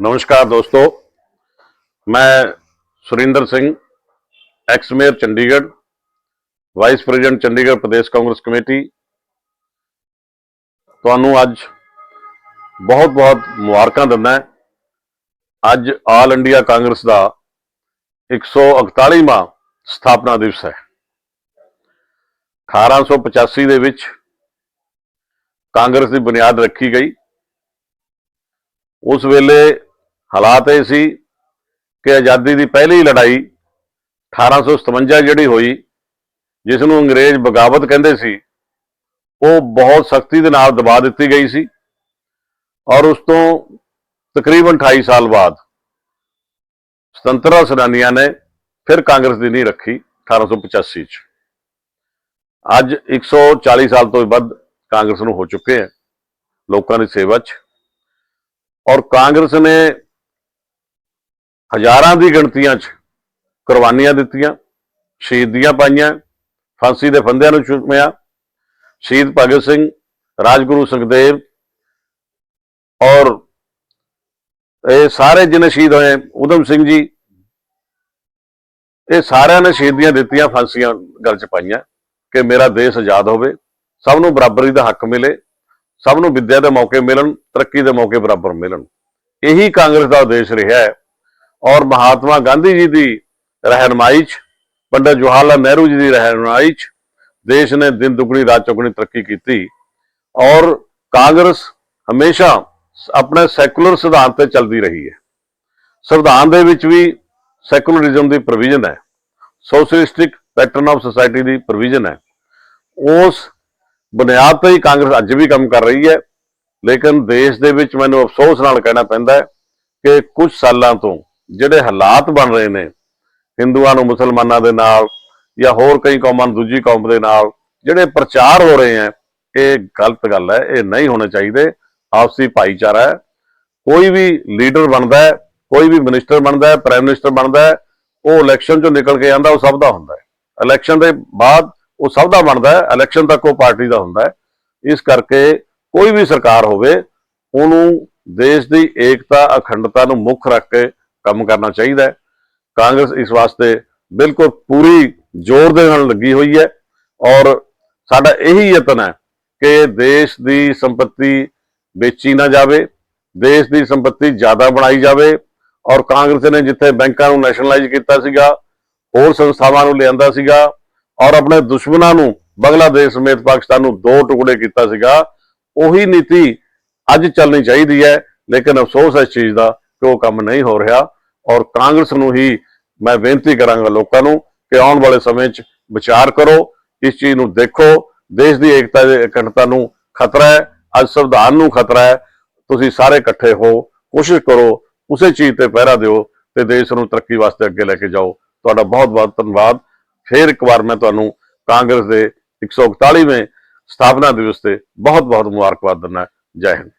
ਨਮਸਕਾਰ ਦੋਸਤੋ, ਮੈਂ Surinder Singh ex mayor Chandigarh, vice president Chandigarh Pradesh Congress committee. ਤੁਹਾਨੂੰ ਅੱਜ ਬਹੁਤ-ਬਹੁਤ ਮੁਬਾਰਕਾਂ ਦਿੰਦਾ ਅੱਜ ਆਲ ਇੰਡੀਆ ਕਾਂਗਰਸ ਦਾ 141ਵਾਂ ਸਥਾਪਨਾ ਦਿਵਸ ਹੈ। 1885 ਦੇ ਵਿੱਚ ਕਾਂਗਰਸ ਦੀ ਬੁਨਿਆਦ ਰੱਖੀ ਗਈ। ਉਸ ਵੇਲੇ ਹਾਲਾਤ ਇਹ ਸੀ ਕਿ ਆਜ਼ਾਦੀ ਦੀ ਪਹਿਲੀ ਲੜਾਈ 1857 ਜਿਹੜੀ ਹੋਈ ਜਿਸ ਨੂੰ ਅੰਗਰੇਜ਼ ਬਗਾਵਤ ਕਹਿੰਦੇ ਸੀ, ਉਹ ਬਹੁਤ ਸਖਤੀ ਦੇ ਨਾਲ ਦਬਾ ਦਿੱਤੀ ਗਈ ਸੀ ਔਰ ਉਸ ਤੋਂ ਤਕਰੀਬਨ 28 ਸਾਲ ਬਾਅਦ ਸੁਤੰਤਰਤਾ ਸੈਨਾਨੀਆਂ ਨੇ ਫਿਰ ਕਾਂਗਰਸ ਦੀ ਨੀਂਹ ਰੱਖੀ 1885 ਚ। ਅੱਜ 140 ਸਾਲ ਤੋਂ ਵੱਧ ਕਾਂਗਰਸ ਨੂੰ ਹੋ ਚੁੱਕੇ ਹੈ ਲੋਕਾਂ ਦੀ ਸੇਵਾ 'ਚ। ਔਰ ਕਾਂਗਰਸ ਨੇ ਹਜ਼ਾਰਾਂ ਦੀ ਗਿਣਤੀਆਂ 'ਚ ਕੁਰਬਾਨੀਆਂ ਦਿੱਤੀਆਂ ਸ਼ਹੀਦੀਆਂ ਪਾਈਆਂ, ਫਾਂਸੀ ਦੇ ਫੰਦਿਆਂ ਨੂੰ ਚੁੰਮਿਆ, ਸ਼ਹੀਦ ਭਗਤ ਸਿੰਘ, ਰਾਜਗੁਰੂ ਸੁਖਦੇਵ ਔਰ ਇਹ ਸਾਰੇ ਜਿਹਨੇ ਸ਼ਹੀਦ ਹੋਏ ਉਦਮ ਸਿੰਘ ਜੀ, ਇਹ ਸਾਰਿਆਂ ਨੇ ਸ਼ਹੀਦੀਆਂ ਦਿੱਤੀਆਂ, ਫਾਂਸੀਆਂ ਗਲ 'ਚ ਪਾਈਆਂ, ਕਿ ਮੇਰਾ ਦੇਸ਼ ਆਜ਼ਾਦ ਹੋਵੇ, ਸਭ ਨੂੰ ਬਰਾਬਰੀ ਦਾ ਹੱਕ ਮਿਲੇ, ਸਭ ਨੂੰ ਵਿੱਦਿਆ ਦੇ ਮੌਕੇ ਮਿਲਣ, ਤਰੱਕੀ ਦੇ ਮੌਕੇ ਬਰਾਬਰ ਮਿਲਣ। ਇਹੀ ਕਾਂਗਰਸ ਦਾ ਉਦੇਸ਼ ਰਿਹਾ ਹੈ। ਔਰ ਮਹਾਤਮਾ ਗਾਂਧੀ ਜੀ ਦੀ ਰਹਿਨਮਾਈ 'ਚ, ਪੰਡਤ ਜਵਾਹਰ ਲਾਲ ਨਹਿਰੂ ਜੀ ਦੀ ਰਹਿਨਮਾਈ 'ਚ ਦੇਸ਼ ਨੇ ਦਿਨ ਦੁਗਣੀ, ਰਾਤ ਚੌਗਣੀ ਤਰੱਕੀ ਕੀਤੀ ਔਰ ਕਾਂਗਰਸ ਹਮੇਸ਼ਾ ਆਪਣੇ ਸੈਕੂਲਰ ਸਿਧਾਂਤ ਤੇ ਚੱਲਦੀ ਰਹੀ ਹੈ। ਸੰਵਿਧਾਨ ਦੇ ਵਿੱਚ ਵੀ ਸੈਕੂਲਰਿਜ਼ਮ ਦੀ ਪ੍ਰੋਵੀਜ਼ਨ ਹੈ, ਸੋਸ਼ਲਿਸਟਿਕ ਪੈਟਰਨ ਆਫ ਸੋਸਾਇਟੀ ਦੀ ਪ੍ਰੋਵੀਜ਼ਨ ਹੈ। ਉਸ ਬੁਨਿਆਦ ਤੇ ਹੀ ਕਾਂਗਰਸ ਅੱਜ ਵੀ ਕੰਮ ਕਰ ਰਹੀ ਹੈ, ਲੇਕਿਨ ਦੇਸ਼ ਦੇ ਵਿੱਚ ਮੈਨੂੰ ਅਫਸੋਸ ਨਾਲ ਕਹਿਣਾ ਪੈਂਦਾ ਹੈ ਕਿ ਕੁਝ ਸਾਲਾਂ ਤੋਂ ਜਿਹੜੇ ਹਾਲਾਤ ਬਣ ਰਹੇ ਨੇ, ਹਿੰਦੂਆਂ ਨੂੰ, ਮੁਸਲਮਾਨਾਂ ਦੇ ਨਾਲ ਜਾਂ ਹੋਰ ਕਈ ਕੌਮਾਂ ਨੂੰ, ਦੂਜੀ ਕੌਮ ਦੇ ਨਾਲ ਜਿਹੜੇ ਪ੍ਰਚਾਰ ਹੋ ਰਹੇ ਹੈ, ਇਹ ਗਲਤ ਗੱਲ ਹੈ, ਇਹ ਨਹੀਂ ਹੋਣੇ ਚਾਹੀਦੇ। ਆਪਸੀ ਭਾਈਚਾਰਾ ਹੈ। ਕੋਈ ਵੀ ਲੀਡਰ ਬਣਦਾ ਹੈ, ਕੋਈ ਵੀ ਮਿਨਿਸਟਰ ਬਣਦਾ ਹੈ, ਪ੍ਰਾਈਮ ਮਿਨਿਸਟਰ ਬਣਦਾ ਹੈ, ਉਹ ਇਲੈਕਸ਼ਨ ਚੋਂ ਨਿਕਲ ਕੇ ਆਂਦਾ, ਉਹ ਸਭ ਦਾ ਹੁੰਦਾ ਹੈ। ਇਲੈਕਸ਼ਨ ਦੇ ਬਾਅਦ ਉਹ ਸਭ ਦਾ ਬਣਦਾ ਹੈ, ਇਲੈਕਸ਼ਨ ਤੱਕ ਉਹ ਪਾਰਟੀ ਦਾ ਹੁੰਦਾ ਹੈ। ਇਸ ਕਰਕੇ ਕੋਈ ਵੀ ਸਰਕਾਰ ਹੋਵੇ, ਉਹਨੂੰ ਦੇਸ਼ ਦੀ ਏਕਤਾ, ਅਖੰਡਤਾ ਨੂੰ ਮੁੱਖ ਰੱਖ ਕੇ ਕੰਮ ਕਰਨਾ ਚਾਹੀਦਾ ਹੈ। ਕਾਂਗਰਸ ਇਸ ਵਾਸਤੇ ਬਿਲਕੁਲ ਪੂਰੀ ਜ਼ੋਰ ਦੇ ਨਾਲ ਲੱਗੀ ਹੋਈ ਹੈ ਔਰ ਸਾਡਾ ਇਹੀ ਯਤਨ ਹੈ ਕਿ ਦੇਸ਼ ਦੀ ਸੰਪਤੀ ਵੇਚੀ ਨਾ ਜਾਵੇ, ਦੇਸ਼ ਦੀ ਸੰਪਤੀ ਜ਼ਿਆਦਾ ਬਣਾਈ ਜਾਵੇ ਔਰ ਕਾਂਗਰਸ ਨੇ ਜਿੱਥੇ ਬੈਂਕਾਂ ਨੂੰ ਨੈਸ਼ਨਲਾਈਜ਼ ਕੀਤਾ ਸੀਗਾ, ਹੋਰ ਸੰਸਥਾਵਾਂ ਨੂੰ ਲਿਆਂਦਾ ਸੀਗਾ ਔਰ ਆਪਣੇ ਦੁਸ਼ਮਣਾਂ ਨੂੰ ਬੰਗਲਾਦੇਸ਼ ਸਮੇਤ ਪਾਕਿਸਤਾਨ ਨੂੰ ਦੋ ਟੁਕੜੇ ਕੀਤਾ ਸੀਗਾ, ਉਹੀ ਨੀਤੀ ਅੱਜ ਚੱਲਣੀ ਚਾਹੀਦੀ ਹੈ, ਲੇਕਿਨ ਅਫਸੋਸ ਹੈ ਇਸ ਚੀਜ਼ ਦਾ ਕਿ ਉਹ ਕੰਮ ਨਹੀਂ ਹੋ ਰਿਹਾ। ਔਰ ਕਾਂਗਰਸ ਨੂੰ ਹੀ ਮੈਂ ਬੇਨਤੀ ਕਰਾਂਗਾ ਲੋਕਾਂ ਨੂੰ ਕਿ ਆਉਣ ਵਾਲੇ ਸਮੇਂ 'ਚ ਵਿਚਾਰ ਕਰੋ, ਇਸ ਚੀਜ਼ ਨੂੰ ਦੇਖੋ, ਦੇਸ਼ ਦੀ ਏਕਤਾ ਦੇ ਅਖੰਡਤਾ ਨੂੰ ਖਤਰਾ ਹੈ, ਅੱਜ ਸੰਵਿਧਾਨ ਨੂੰ ਖਤਰਾ ਹੈ, ਤੁਸੀਂ ਸਾਰੇ ਇਕੱਠੇ ਹੋ, ਕੋਸ਼ਿਸ਼ ਕਰੋ, ਉਸੇ ਚੀਜ਼ ਤੇ ਪਹਿਰਾ ਦਿਓ ਤੇ ਦੇਸ਼ ਨੂੰ ਤਰੱਕੀ ਵਾਸਤੇ ਅੱਗੇ ਲੈ ਕੇ ਜਾਓ। ਤੁਹਾਡਾ ਬਹੁਤ ਬਹੁਤ ਧੰਨਵਾਦ। ਫੇਰ ਇੱਕ ਵਾਰ ਮੈਂ ਤੁਹਾਨੂੰ ਕਾਂਗਰਸ ਦੇ 141ਵੇਂ ਸਥਾਪਨਾ ਦਿਵਸ ਤੇ ਬਹੁਤ ਬਹੁਤ ਮੁਬਾਰਕਬਾਦ ਦਿੰਦਾ। ਜੈ ਹਿੰਦ।